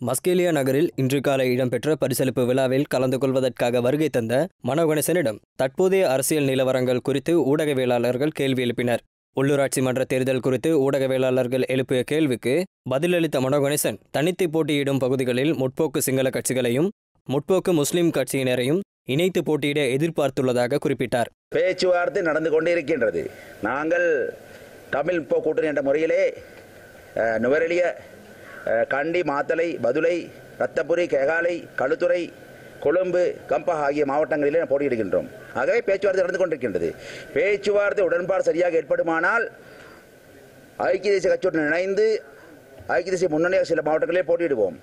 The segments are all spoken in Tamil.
மஸ்கேலியா நகரில் இன்று காலை இடம்பெற்ற பரிசளிப்பு விழாவில் கலந்து கொள்வதற்காக வருகை தந்த மனோகணேசனிடம் தற்போதைய அரசியல் நிலவரங்கள் குறித்து ஊடகவியலாளர்கள் கேள்வி எழுப்பினர். உள்ளூராட்சி மன்ற தேர்தல் குறித்து ஊடகவியலாளர்கள் எழுப்பிய கேள்விக்கு பதிலளித்த மனோகணேசன் தனித்து போட்டியிடும் பகுதிகளில் முற்போக்கு சிங்கள கட்சிகளையும் முற்போக்கு முஸ்லிம் கட்சியினரையும் இணைத்து போட்டியிட எதிர்பார்த்துள்ளதாக குறிப்பிட்டார். பேச்சுவார்த்தை நடந்து கொண்டே இருக்கின்றது. நாங்கள் தமிழ் கூட்டணி என்ற முறையிலே அஹ், நுவரெலிய கண்டி மாத்தளை பதுளை ரத்தபுரி கேகாலை களுத்துறை கொழும்பு கம்பா ஆகிய மாவட்டங்களிலே போட்டியிடுகின்றோம். ஆகவே பேச்சுவார்த்தை நடந்து கொண்டிருக்கின்றது. பேச்சுவார்த்தை உடன்பாடு சரியாக ஏற்படுமானால் ஐக்கிய தேசிய கட்சியுடன் இணைந்து ஐக்கிய தேசிய முன்னணியாக சில மாவட்டங்களிலே போட்டியிடுவோம்.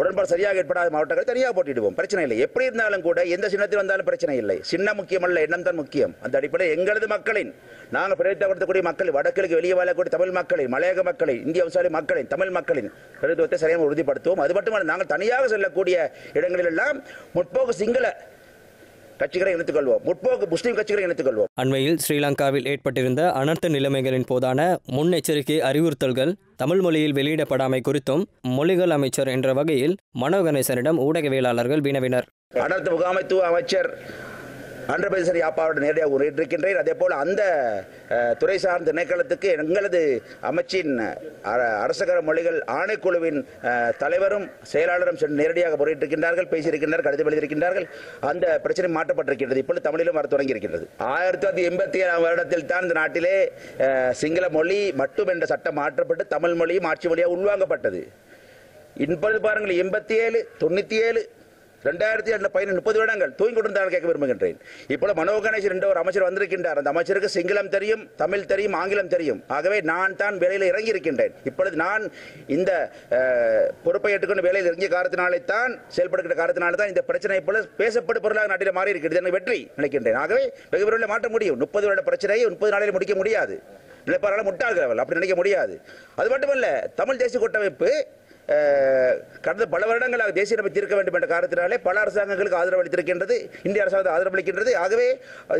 உடன்பாடு சரியாக ஏற்படாத மாவட்டங்கள் தனியாக போட்டிடுவோம் பிரச்சனை இல்லை. எப்படி இருந்தாலும் கூட எந்த சின்னத்தில் வந்தாலும் பிரச்சனை இல்லை. சின்ன முக்கியமல்ல எண்ணம் தான் முக்கியம். அந்த அடிப்படையில் எங்களது மக்களின் நாங்கள் பிரதிநிதித்துவப்படுத்தக்கூடிய மக்கள் வடகிழக்கு வெளியே வாழக்கூடிய தமிழ் மக்களின் மலையக மக்களின் இந்திய வம்சாவளி மக்களின் தமிழ் மக்களின் பிரதித்துவத்தை சரியாக உறுதிப்படுத்துவோம். அது மட்டுமல்ல நாங்கள் தனியாக செல்லக்கூடிய இடங்களிலெல்லாம் முற்போக்கு சிங்கள கட்சிகளை இணைத்துக் கொள்வோம் முற்போக்கு முஸ்லீம் கட்சிகளை இணைத்துக் கொள்வோம் அண்மையில் ஸ்ரீலங்காவில் ஏற்பட்டிருந்த அனர்த்த நிலைமைகளின் போதான முன்னெச்சரிக்கை அறிவுறுத்தல்கள் தமிழ் மொழியில் வெளியிடப்படாமை குறித்தும் மொழிகள் அமைச்சர் என்ற வகையில் மனோகணேசனிடம் ஊடகவியலாளர்கள் வினவினர். அனர்த்த முகாமைத்துவ அமைச்சர் ஆந்திரபிரதேச யாப்பாவோடு நேரடியாக உரையிட்டிருக்கின்றேன் அதே போல் அந்த துறை சார்ந்த திணைக்களத்துக்கு எங்களது அமைச்சின் அர- அரசகர மொழிகள் ஆணைக்குழுவின் தலைவரும் செயலாளரும் சென்று நேரடியாக முறையிட்டிருக்கின்றார்கள் பேசியிருக்கின்றார்கள் கடிதம் எழுதியிருக்கின்றார்கள். அந்த பிரச்சனை மாற்றப்பட்டிருக்கின்றது. இப்பொழுது தமிழிலும் வர தொடங்கியிருக்கின்றது. ஆயிரத்தி தொள்ளாயிரத்தி எண்பத்தி ஏழாம் வருடத்தில் தான் இந்த நாட்டிலே சிங்கள மொழி மட்டும் என்ற சட்டம் மாற்றப்பட்டு தமிழ் மொழியும் ஆட்சி மொழியாக உள்வாங்கப்பட்டது. இப்பொழுது பாருங்கள் எண்பத்தி ஏழு தொண்ணூற்றி ஏழு ரெண்டாயிரத்தி எட்டில் பதினெண்டு முப்பது வருடங்கள் தூங்கி கொண்டிருந்தால் கேட்க விரும்புகின்றேன். இப்போ மனோ கணேஷ் என்ற ஒரு அமைச்சர் வந்திருக்கின்றார். அந்த அமைச்சருக்கு சிங்களம் தெரியும் தமிழ் தெரியும் ஆங்கிலம் தெரியும். ஆகவே நான் தான் வேலையில் இறங்கி இருக்கின்றேன் இப்பொழுது நான் இந்த பொறுப்பை ஏற்றுக்கொண்டு வேலையில் இறங்கிய காரணத்தினாலே தான் செயல்படுகிற காரணத்தினாலே தான் இந்த பிரச்சனை போல பேசப்படும் பொருளாக நாட்டில் மாறி இருக்கிறது எனக்கு வெற்றி நினைக்கின்றேன். ஆகவே வெகு விரைவில் மாற்ற முடியும். முப்பது வருட பிரச்சனையை முப்பது நாளில் முடிக்க முடியாது. நினைப்பாரால் முட்டாள்கிறவள் அப்படி நினைக்க முடியாது. அது மட்டுமல்ல தமிழ் தேசிய கூட்டமைப்பு கடந்த பல வருடங்களாக தேசிய நம்பி தீர்க்க வேண்டும் என்ற காரணத்தினாலே பல அரசாங்கங்களுக்கு ஆதரவு அளித்திருக்கின்றது. இந்திய அரசாங்கம் ஆதரவு அளிக்கின்றது. ஆகவே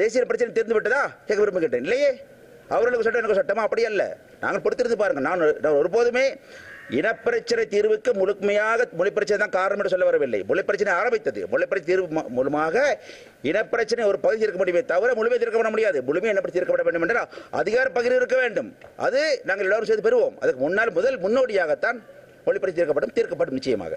தேசிய பிரச்சனை தீர்ந்து விட்டதா? கேட்க விரும்புகின்றேன். இல்லையே? அவர்களுக்கு சட்டம் எனக்கு சட்டமா? அப்படி அல்ல. நாங்கள் பொறுத்திருந்து பாருங்க. நான் நான் ஒருபோதுமே இனப்பிரச்சனை தீர்வுக்கு முழுமையாக மொழி பிரச்சனை தான் காரணம் என்று சொல்ல வரவில்லை. மொழி பிரச்சனை ஆரம்பித்தது. மொழி பிரச்சனை தீர்வு மூலமாக இனப்பிரச்சனை ஒரு பகுதி தீர்க்க முடியுமே தவிர முழுமையை தீர்க்கப்பட முடியாது. முழுமையை இனப்பிரச்சனை தீர்க்கப்பட வேண்டும் என்றால் அதிகார பகிர்வு இருக்க வேண்டும். அது நாங்கள் எல்லாரும் சேர்த்து பெறுவோம். அதுக்கு முன்னால் முதல் முன்னோடியாகத்தான் மொழி தீர்க்கப்படும் தீர்க்கப்படும் நிச்சயமாக.